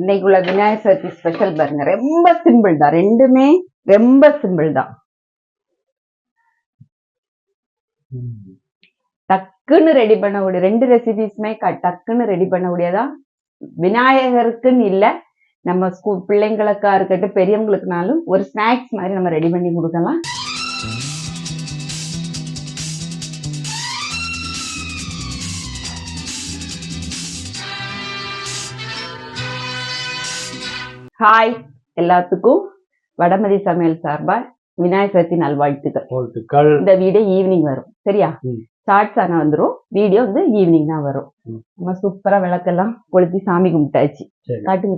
இன்னைக்கு உள்ள விநாயகர் சதுர்த்தி ஸ்பெஷல் பாருங்க. ரொம்ப சிம்பிள் தான். ரெண்டுமே ரொம்ப சிம்பிள் தான். டக்குன்னு ரெடி பண்ணக்கூடிய ரெண்டு ரெசிபிஸ்மே டக்குன்னு ரெடி பண்ணக்கூடியதா விநாயகருக்குன்னு இல்ல. நம்ம ஸ்கூல் பிள்ளைங்களுக்கா இருக்கட்டும் பெரியவங்களுக்குனாலும் ஒரு ஸ்நாக்ஸ் மாதிரி நம்ம ரெடி பண்ணி கொடுக்கலாம். ஹாய் எல்லாத்துக்கும் வடமதி சமையல் சார்பா விநாயகர் சதுர்த்தி நல்வாழ்த்துக்கள் வாழ்த்துக்கள் இந்த வீடியோ ஈவினிங் வரும் சரியா. ஷார்ட்ஸ் ஆனா வந்துரும் வீடியோ வந்து ஈவினிங் தான் வரும். நம்ம சூப்பரா விளக்கெல்லாம் கொளுத்தி சாமி கும்பிட்டாச்சு. காட்டுங்க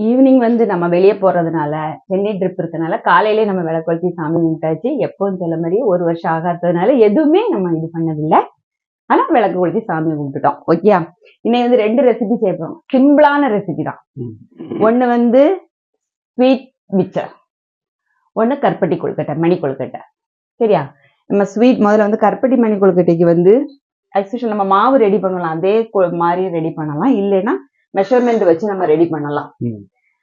ஈவினிங் வந்து நம்ம வெளியே போறதுனால சென்னை ட்ரிப் இருக்கனால காலையிலே நம்ம விளக்கு கொளுத்தி சாமி கும்பிட்டாச்சு. எப்பவும் சொல்ல மாதிரி ஒரு வருஷம் ஆகாததுனால எதுவுமே நம்ம இது பண்ணதில்லை. ஆனா விளக்கு கொளுத்தி சாமி கும்பிட்டுட்டோம். ஓகே இன்னைக்கு வந்து ரெண்டு ரெசிபி செய்யப்போம் சிம்பிளான ரெசிபி தான். ஒண்ணு வந்து ஸ்வீட் மிக்சர் ஒண்ணு கருப்பட்டி கொழுக்கட்டை மணி கொழுக்கட்டை. சரியா? நம்ம ஸ்வீட் முதல்ல வந்து கருப்பட்டி மணி கொழுக்கட்டைக்கு வந்து ஆக்சுவலி நம்ம மாவு ரெடி பண்ணலாம். அதே கொ- மாதிரி ரெடி பண்ணலாம். இல்லைன்னா மெஷர்மெண்ட் வச்சு நம்ம ரெடி பண்ணலாம்.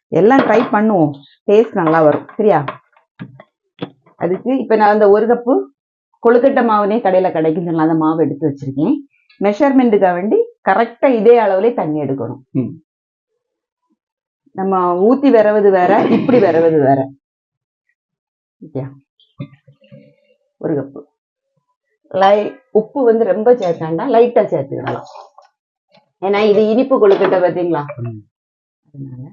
எல்லாம் ட்ரை பண்ணுவோம். டேஸ்ட் நல்லா வரும். சரியா? அதுக்கு இப்ப நான் அந்த ஒரு கப்பு கொழுக்கட்டை மாவுனே கடையில கிடைக்கும் சொல்லலாம் அந்த மாவு எடுத்து வச்சிருக்கேன். மெஷர்மெண்ட்டுக்காக வேண்டி கரெக்டா இதே அளவுல தண்ணி எடுக்கணும். நம்ம ஊத்தி விரவது வேற இப்படி விரவது வேற. ஒரு கப்பு. லை உப்பு வந்து ரொம்ப சேர்த்தாண்டா லைட்டா சேர்த்துக்கலாம். ஏன்னா இது இனிப்பு கொழுக்கட்டை பாத்தீங்களா? ம். அதனால.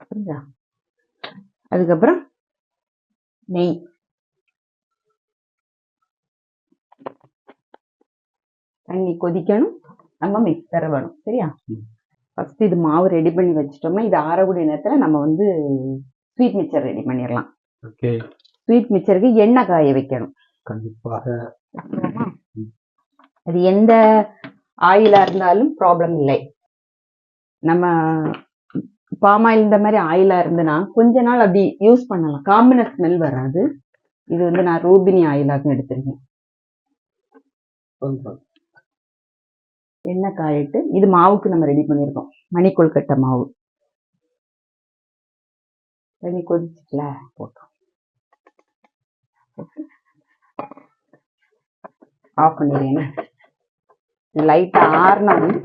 புரியுதா? அதுக்கப்புறம் நெய். தண்ணி கொதிக்கணும். நம்ம மிக்ஸ் தர வேணும் சரியா. ஃபர்ஸ்ட் இது மாவு ரெடி பண்ணி வச்சிட்டோம்னா இது ஆறக்கூடிய நேரத்துல நம்ம வந்து ஸ்வீட் மிக்சர் ரெடி பண்ணிடலாம் ஓகே. ஸ்வீட் மிக்சருக்கு எண்ணெய் காய வைக்கணும். கண்டிப்பாக. அது எந்த ஆயிலா இருந்தாலும் ப்ராப்ளம் இல்லை. நம்ம பாம் ஆயில் இந்த மாதிரி ஆயிலா இருந்ததுன்னா கொஞ்ச நாள் அப்படி யூஸ் பண்ணலாம். காம்பின ஸ்மெல் வராது. இது வந்து நான் ரூபினி ஆயிலாக எடுத்திருக்கேன். எண்ணெய் காயிட்டு இது மாவுக்கு நம்ம ரெடி பண்ணியிருக்கோம். மணி கொழுக்கட்டை மாவு. தண்ணி கொதிச்சுக்கல போட்டோம். ஆஃப் பண்ணிடுறேன். லைட்டா ஆறுனதும்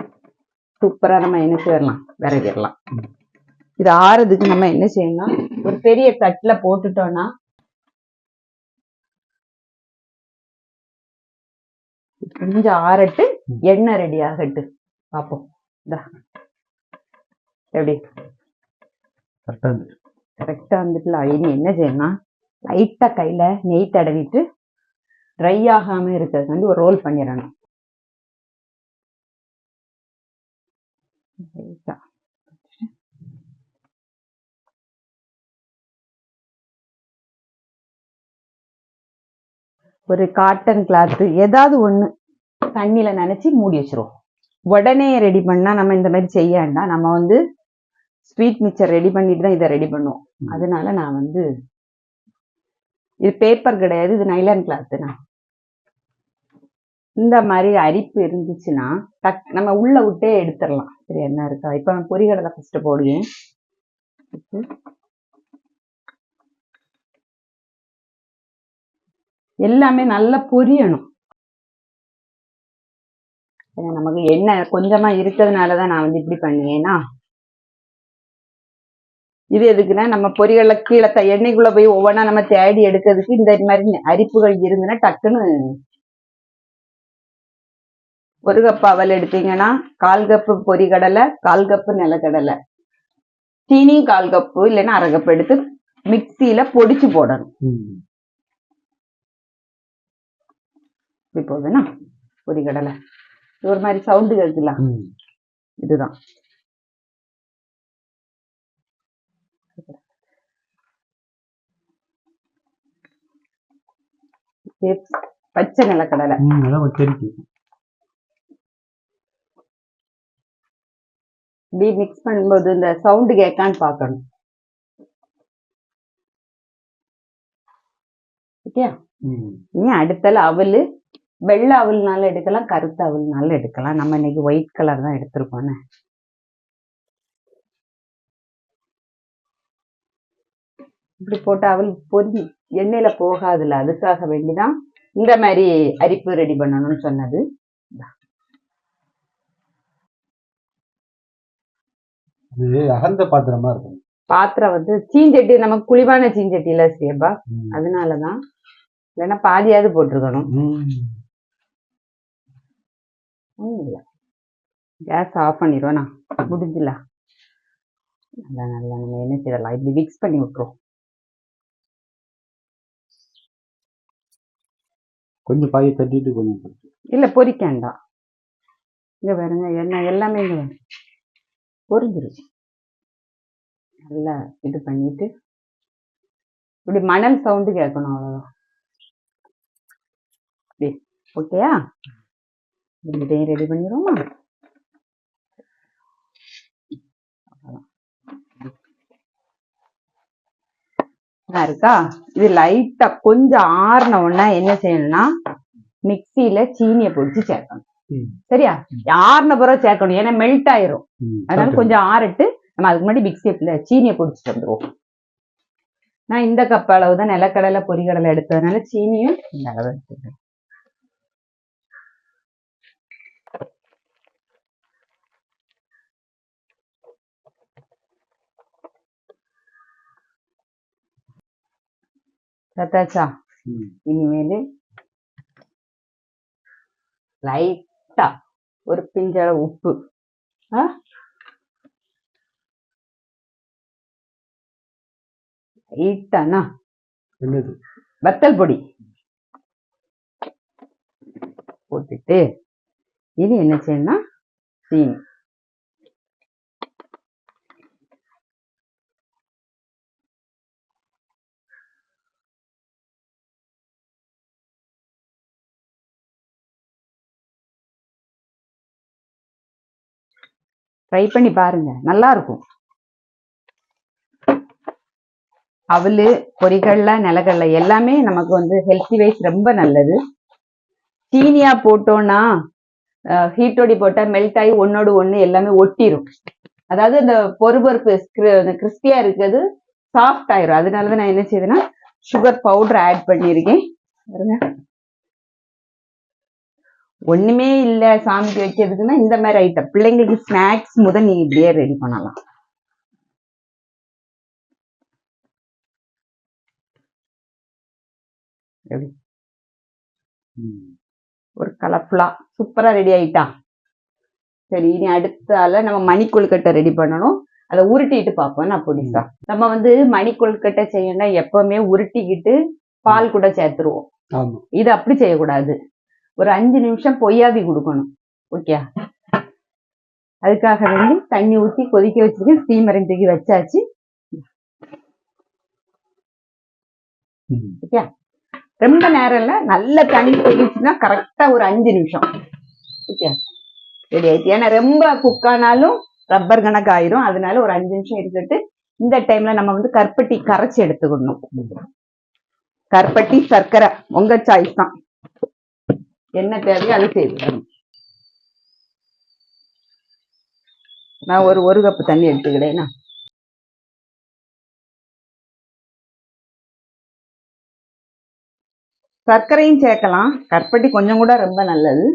சூப்பரா நம்ம என்ன செய்யலாம் விறகிடலாம் இது ஆறதுக்கு நம்ம என்ன செய்யணும்னா ஒரு பெரிய தட்டுல போட்டுட்டோம்னா கொஞ்சம் ஆறட்டு எண்ணெய் ரெடி ஆகட்டு. பார்ப்போம். இந்தா. எப்படி? கரெக்டா இருக்கு. கரெக்டா வந்துட்டுல. இனி என்ன செய்யணும்னா லைட்டா கையில நெய் தடவிட்டு ட்ரை ஆகாம இருக்கிறதுக்காண்டி ஒரு ரோல் பண்ணிடணும். லைட்டா. ஒரு காட்டன் கிளாத் ஏதாவது ஒண்ணு தண்ணியில நனைச்சி மூடி வச்சிருவோம் உடனே ரெடி பண்ணா நம்ம இந்த மாதிரி செய்ய வேண்டாம் நம்ம வந்து ஸ்வீட் மிக்சர் ரெடி பண்ணிட்டு தான் இதை ரெடி பண்ணுவோம். அதனால நான் வந்து இது பேப்பர் கிடையாது இது நைலான் கிளாத்துனா இந்த மாதிரி அரிப்பு இருந்துச்சுன்னா டக் நம்ம உள்ள விட்டே எடுத்துடலாம். சரி என்ன இருக்கா? இப்ப நான் பொரிகடலை ஃபஸ்ட்டு போடுவேன். எல்லாமே நல்லா பொரியணும். நமக்கு எண்ணெய் கொஞ்சமா இருக்கிறதுனால தான் நான் வந்து இப்படி பண்ணுவேன்னா இது எதுக்குன்னா நம்ம பொரியல கீழே த- எண்ணெய்க்குள்ள போய் ஒவ்வொன்றா நம்ம தேடி எடுக்கிறதுக்கு இந்த மாதிரி அரிப்புகள் இருந்துன்னா டக்குன்னு ஒரு கப் அவல் எடுத்தீங்கன்னா கால் கப்பு பொரிகடலை கால் கப்பு நிலக்கடலை சீனி கால் கப்பு இல்லைன்னா அரை கப் எடுத்து மிக்சியில பொடிச்சு போடணும். இப்படி போகுதுன்னா பொரிகடலை ஒரு மாதிரி சவுண்டு கேட்கல இதுதான். பச்சை நிலக்கடலை. இப்படி மிக்ஸ் பண்ணும்போது இந்த சவுண்டு கேட்கான்னு பார்க்கணும். ஓகே? ம். இனி அடுத்தல அவல் வெள்ளை அவல்னாலும் எடுக்கலாம் கருத்து அவல்னாலும் எடுக்கலாம். நம்ம இன்னைக்கு ஒயிட் கலர் தான் எடுத்திருக்கோம் இப்படி போட்டு அவல் பொரி எண்ணெயில போகாதுல்ல அதுக்காக வேண்டிதான் இந்த மாதிரி அரிப்பு ரெடி பண்ணணும்னு சொன்னது. இது அகந்த பாத்திரமா இருக்கும். பாத்திரம் வந்து சீஞ்சட்டி நமக்கு குழிவான சீஞ்சட்டியில சேப்பா ம். அதனாலதான். இல்லைன்னா பாதியாவது போட்டிருக்கணும். கேஸ் ஆஃப் பண்ணிடுவோண்ணா முடிஞ்சுல நல்லா நல்லா நம்ம என்ன செய்யலாம்? இப்படி மிக்ஸ் பண்ணி விட்டுரும் கொஞ்சம் பாயை தட்டிட்டு கொஞ்சம். இல்ல பொரிக்காண்டா இங்க பாருங்க எண்ணெய் எல்லாமே இங்க பாருங்க. நல்லா இது பண்ணிட்டு இப்படி மணல் சவுண்டு கேட்கணும் அவ்வளவுதான். இப்படி ஓகேயா இதையும் ரெடி பண்ணிடுவோமா? இருக்கா? இது லைட்டா கொஞ்சம் ஆறின உடனே என்ன செய்யணும்னா மிக்சியில சீனியை பொடிச்சு சேர்க்கணும். சரியா? ஆறின பிறகு சேர்க்கணும். ஏன்னா மெல்ட் ஆயிரும். அதனால கொஞ்சம் ஆறிட்டு நம்ம அதுக்கு முன்னாடி மிக்சியில சீனியை பொடிச்சிட்டு வந்துருவோம் நான் இந்த கப் அளவு தான் நிலக்கடலை பொரிகடலை எடுத்ததுனால சீனியும் இந்த அளவு எடுத்துக்கிறேன் சத்தாச்சா. இனிமேல் லைட்டா ஒரு பிஞ்சளவு உப்பு ஆ? லைட்டாண்ணா என்னது? வத்தல் பொடி. போட்டுட்டு இது என்ன செய்யணும்னா சீனி. ட்ரை பண்ணி பாருங்க. நல்லா இருக்கும். அவலு பொரிகடலை நிலக்கடலை எல்லாமே நமக்கு வந்து ஹெல்த்தி வைஸ் ரொம்ப நல்லது. சீனியா போட்டோம்னா ஹீட்டோடி போட்டால் மெல்ட் ஆகி ஒன்னோடு ஒன்று எல்லாமே ஒட்டிடும் அதாவது இந்த பொறுபொறுப்பு கிறிஸ்பியா இருக்கிறது சாஃப்ட் ஆயிரும். அதனாலதான் நான் என்ன செய்யுதுன்னா சுகர் பவுடர் ஆட் பண்ணியிருக்கேன். பாருங்க. ஒண்ணுமே இல்லை சாமிக்கு வைக்கிறதுக்குன்னா இந்த மாதிரி ஐட்டம் பிள்ளைங்களுக்கு ஸ்நாக்ஸ் முதல் நீ இப்படியே ரெடி பண்ணலாம். எப்படி. ஒரு கலர்ஃபுல்லா சூப்பரா ரெடி ஆயிட்டா? சரி இனி அடுத்தால நம்ம மணி கொழுக்கட்டை ரெடி பண்ணணும். அதை உருட்டிட்டு பார்ப்போம் நான் புதுசா. நம்ம வந்து மணி கொழுக்கட்டை செய்யணும்னா எப்பவுமே உருட்டிக்கிட்டு பால் கூட சேர்த்துருவோம். இது அப்படி செய்யக்கூடாது. ஒரு அஞ்சு நிமிஷம் பொய்யாவி கொடுக்கணும். ஓகே அதுக்காக வேண்டி தண்ணி ஊத்தி கொதிக்க வச்சிருக்கேன் ஸ்டீமரை தூக்கி வச்சாச்சு. ஓகே ரொம்ப நேரம் இல்லை நல்ல தண்ணி கொதிச்சுன்னா கரெக்டாக ஒரு அஞ்சு நிமிஷம். ஓகே ரெடி ஆயிடுச்சு ஏன்னா ரொம்ப குக்கானாலும் ரப்பர் கணக்கு ஆயிரும். அதனால ஒரு அஞ்சு நிமிஷம் எடுத்துட்டு இந்த டைம்ல நம்ம வந்து கற்பட்டி கரைச்சி எடுத்துக்கணும். கற்பட்டி சர்க்கரை உங்க சாய்ஸ் தான். என்ன தேவையோ அது செய்துக்கணும் நான் ஒரு ஒரு கப்பு தண்ணி எடுத்துக்கிட்டேன்னா சர்க்கரையும் சேர்க்கலாம். கற்பட்டி கொஞ்சம் கூட ரொம்ப நல்லது.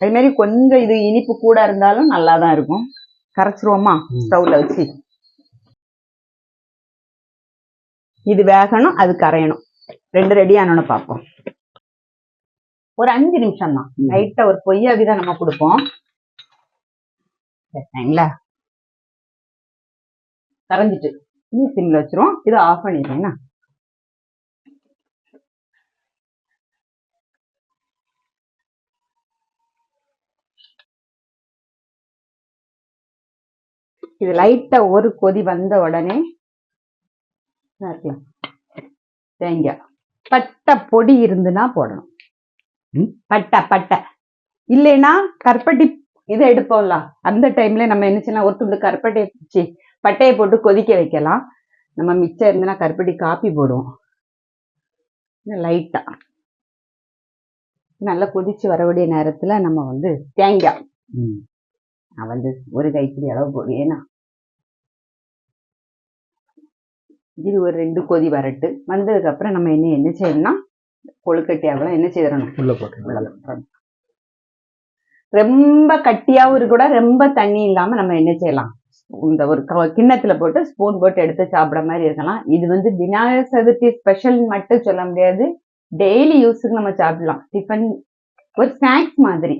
அதே மாதிரி கொஞ்சம் இது இனிப்பு கூட இருந்தாலும் நல்லா தான் இருக்கும். கரைச்சிருவோமா. ஸ்டவ்ல வச்சு. இது வேகணும் அது கரையணும். ரெண்டு ரெடி ஆனோன்னு பார்ப்போம். ஒரு அஞ்சு நிமிஷம் தான். லைட்டா ஒரு பொய்யாவி தான் நம்ம கொடுப்போம். சரிங்களா? கரைஞ்சிட்டு நீ சிம்ல வச்சிருவோம். இதை ஆஃப் பண்ணிடுறேன்னா இது லைட்டா ஒரு கொதி வந்த உடனே தேங்காய். பட்டை பொடி இருந்துன்னா போடணும்? பட்டை பட்டை. இல்லைன்னா கருப்பட்டி இதை எடுப்போம்ல. அந்த டைம்ல நம்ம என்ன செய்யலாம்? ஒரு துண்டு கருப்பட்டையை சி பட்டையை போட்டு கொதிக்க வைக்கலாம். நம்ம மிச்சம் இருந்துன்னா கருப்பட்டி காப்பி போடுவோம். லைட்டா நல்லா கொதிச்சு வரக்கூடிய நேரத்துல நம்ம வந்து தேங்காய். நான் வந்து ஒரு கைப்பிடி அளவு போடுவேன். இது ஒரு ரெண்டு கொதி வரட்டு. வந்ததுக்கு அப்புறம் நம்ம என்ன என்ன செய்யணும்னா கொழுக்கட்டையாகலாம் என்ன செய்யணும் உள்ள போட்டுருங்க ரொம்ப கட்டியாவும் இருக்க கூட ரொம்ப தண்ணி இல்லாம நம்ம என்ன செய்யலாம்? இந்த ஒரு கிண்ணத்துல போட்டு ஸ்பூன் போட்டு எடுத்து சாப்பிட மாதிரி இருக்கலாம். இது வந்து விநாயகர் சதுர்த்தி ஸ்பெஷல் மட்டும் சொல்ல முடியாது. டெய்லி யூஸுக்கு நம்ம சாப்பிடலாம். டிஃபன் ஒரு ஸ்நாக்ஸ் மாதிரி.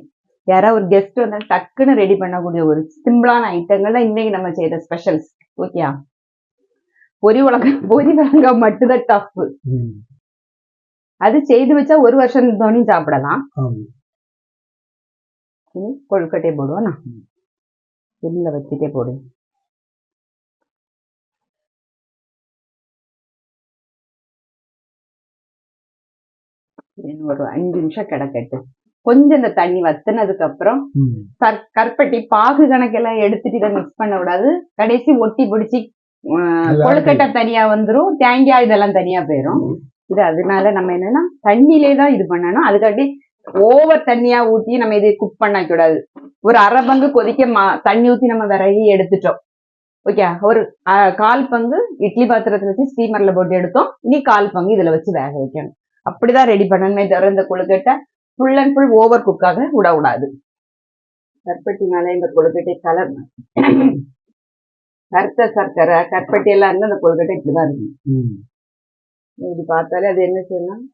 யாராவது ஒரு கெஸ்ட் வந்தாலும் டக்குன்னு ரெடி பண்ணக்கூடிய ஒரு சிம்பிளான ஐட்டங்கள் தான் இன்னைக்கு நம்ம செய்யற ஸ்பெஷல்ஸ் ஓகேயா பொரி உலகம் பொரி உலகம் மட்டும்தான் டஃப் அது செய்து வச்சா ஒரு வருஷம் தோனியும் சாப்பிடலாம். ஆமா. இனி கொழுக்கட்டை போடுவோம் நான் வெளில வச்சுட்டே போடு. ஒரு அஞ்சு நிமிஷம் கிடக்கட்டு. கொஞ்சம் இந்த தண்ணி வத்துனதுக்கு அப்புறம் கற்பட்டி பாகு கணக்கெல்லாம் எடுத்துட்டு இதை மிக்ஸ் பண்ண கூடாது. கடைசி ஒட்டி பிடிச்சி கொழுக்கட்டை தனியா வந்துரும் தேங்காய் இதெல்லாம் தனியா போயிடும் இது அதனால நம்ம என்னன்னா தண்ணியிலே தான் இது பண்ணணும். அதுக்காட்டி ஓவர் தண்ணியா ஊத்தி நம்ம இதை குக் பண்ண கூடாது ஒரு அரை பங்கு கொதிக்க தண்ணி ஊத்தி நம்ம விறகி எடுத்துட்டோம். ஓகே ஒரு கால் பங்கு இட்லி பாத்திரத்துல வச்சு ஸ்டீமர்ல போட்டு எடுத்தோம். இனி கால் பங்கு இதுல வச்சு வேக வைக்கணும். அப்படிதான் ரெடி பண்ணணுமே தவிர இந்த கொழுக்கட்டை ஃபுல் அண்ட் ஃபுல் ஓவர் குக்காக விட கூடாது கற்பட்டினால இந்த கொழுக்கட்டை கலர் கருத்த சர்க்கரை கற்பட்டி எல்லாம் இருந்து அந்த கொழுக்கட்டை இப்படிதான் இருக்கும். ம். இது பார்த்தாலே அது என்ன செய்யணும்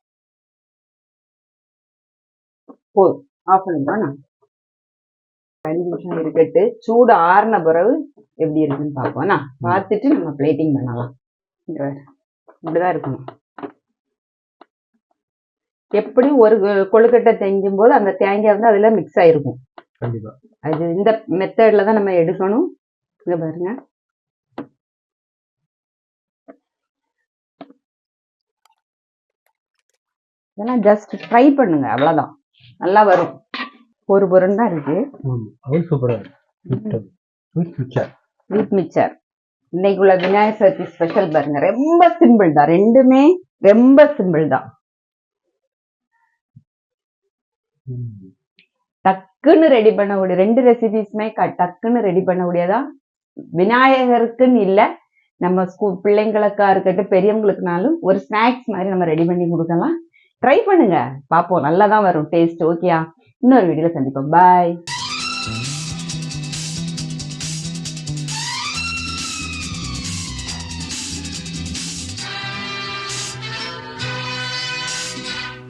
போதும். ஆஃப் நான்? அஞ்சு நிமிஷம் இருக்கட்டு சூடு ஆறின பிறகு எப்படி இருக்குன்னு பார்ப்போம். நான் பார்த்துட்டு நம்ம பிளேட்டிங் பண்ணலாம். இப்படிதான் இருக்கணும். எப்படியும் ஒரு கொழுக்கட்டை தேங்கும் போது அந்த தேங்காய் வந்து அதுல மிக்ஸ் ஆயிருக்கும். கண்டிப்பா. அது இந்த மெத்தட்ல தான் நம்ம எடுக்கணும். இங்க பாருங்க. இதெல்லாம் ஜஸ்ட் ட்ரை பண்ணுங்க அவ்வளவுதான். நல்லா வரும். ஒரு பொருள் தான் இருக்கு. வீட் மிக்சர் இன்னைக்கு உள்ள விநாயகர் சதுர்த்தி ஸ்பெஷல் பாருங்க. ரொம்ப சிம்பிள் தான். ரெண்டுமே ரொம்ப சிம்பிள் தான். டக்குன்னு ரெடி பண்ணக்கூடிய ரெண்டு ரெசிபிஸ்மே டக்குன்னு ரெடி பண்ணக்கூடியதா விநாயகருக்குன்னு இல்லை. நம்ம ஸ்கூல் பிள்ளைங்களுக்கா இருக்கட்டும் பெரியவங்களுக்குனாலும் ஒரு ஸ்நாக்ஸ் மாதிரி நம்ம ரெடி பண்ணி கொடுக்கலாம். ட்ரை பண்ணுங்க. பார்ப்போம் நல்லா தான் வரும் டேஸ்ட் ஓகேயா இன்னொரு வீடியோவில் சந்திப்போம். பாய்